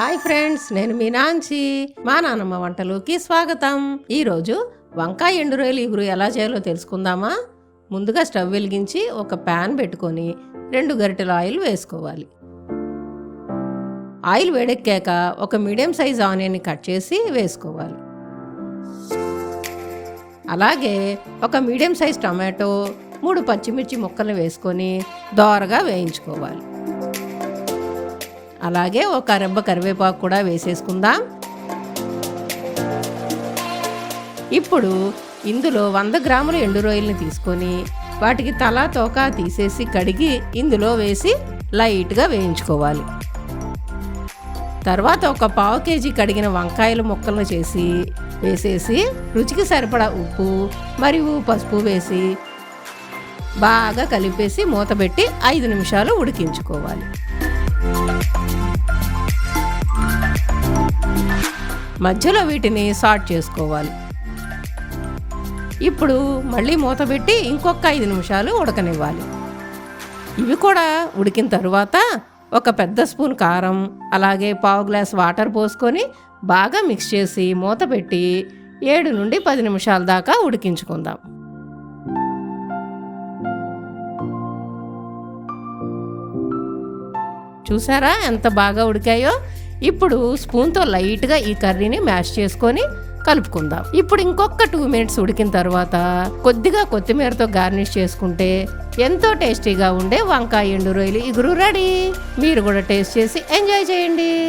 Hi friends నేను మీనాంక్షి. మా నాన్నమ్మ వంటలోకి స్వాగతం. ఈరోజు వంకాయ ఎండు రొయ్యలు ఇగురు ఎలా చేయాలో తెలుసుకుందామా? ముందుగా స్టవ్ వెలిగించి ఒక ప్యాన్ పెట్టుకొని రెండు గరిటెల ఆయిల్ వేసుకోవాలి. ఆయిల్ వేడెక్కాక ఒక మీడియం సైజ్ ఆనియన్ని కట్ చేసి వేసుకోవాలి. అలాగే ఒక మీడియం సైజ్ టమాటో మూడు పచ్చిమిర్చి ముక్కలు వేసుకొని దోరగా వేయించుకోవాలి. అలాగే ఒక రెబ్బ కరివేపాకు కూడా వేసేసుకుందాం. ఇప్పుడు ఇందులో వంద గ్రాముల ఎండు రొయ్యల్ని తీసుకొని వాటికి తల తోక తీసేసి కడిగి ఇందులో వేసి లైట్గా వేయించుకోవాలి. తర్వాత ఒక పావు కేజీ కడిగిన వంకాయల ముక్కలను చేసి వేసేసి రుచికి సరిపడా ఉప్పు మరియు పసుపు వేసి బాగా కలిపేసి మూతపెట్టి ఐదు నిమిషాలు ఉడికించుకోవాలి. మధ్యలో వీటిని సార్ట్ చేసుకోవాలి. ఇప్పుడు మళ్ళీ మూత పెట్టి ఇంకొక ఐదు నిమిషాలు ఉడకనివ్వాలి. ఇవి కూడా ఉడికిన తరువాత ఒక పెద్ద స్పూన్ కారం అలాగే పావు గ్లాస్ వాటర్ పోసుకొని బాగా మిక్స్ చేసి మూత పెట్టి ఏడు నుండి పది నిమిషాల దాకా ఉడికించుకుందాం. చూసారా? ఎంత బాగా ఉడికాయో? ఇప్పుడు స్పూన్తో లైట్గా ఈ కర్రీని మ్యాష్ చేసుకొని కలుపుకుందాం. ఇప్పుడు ఇంకొక టూ మినిట్స్ ఉడికిన తర్వాత కొద్దిగా కొత్తిమీరతో గార్నిష్ చేసుకుంటే ఎంతో టేస్టీగా ఉండే వంకాయ ఎండు రొయ్యలు ఇగురు రెడీ. మీరు కూడా టేస్ట్ చేసి ఎంజాయ్ చేయండి.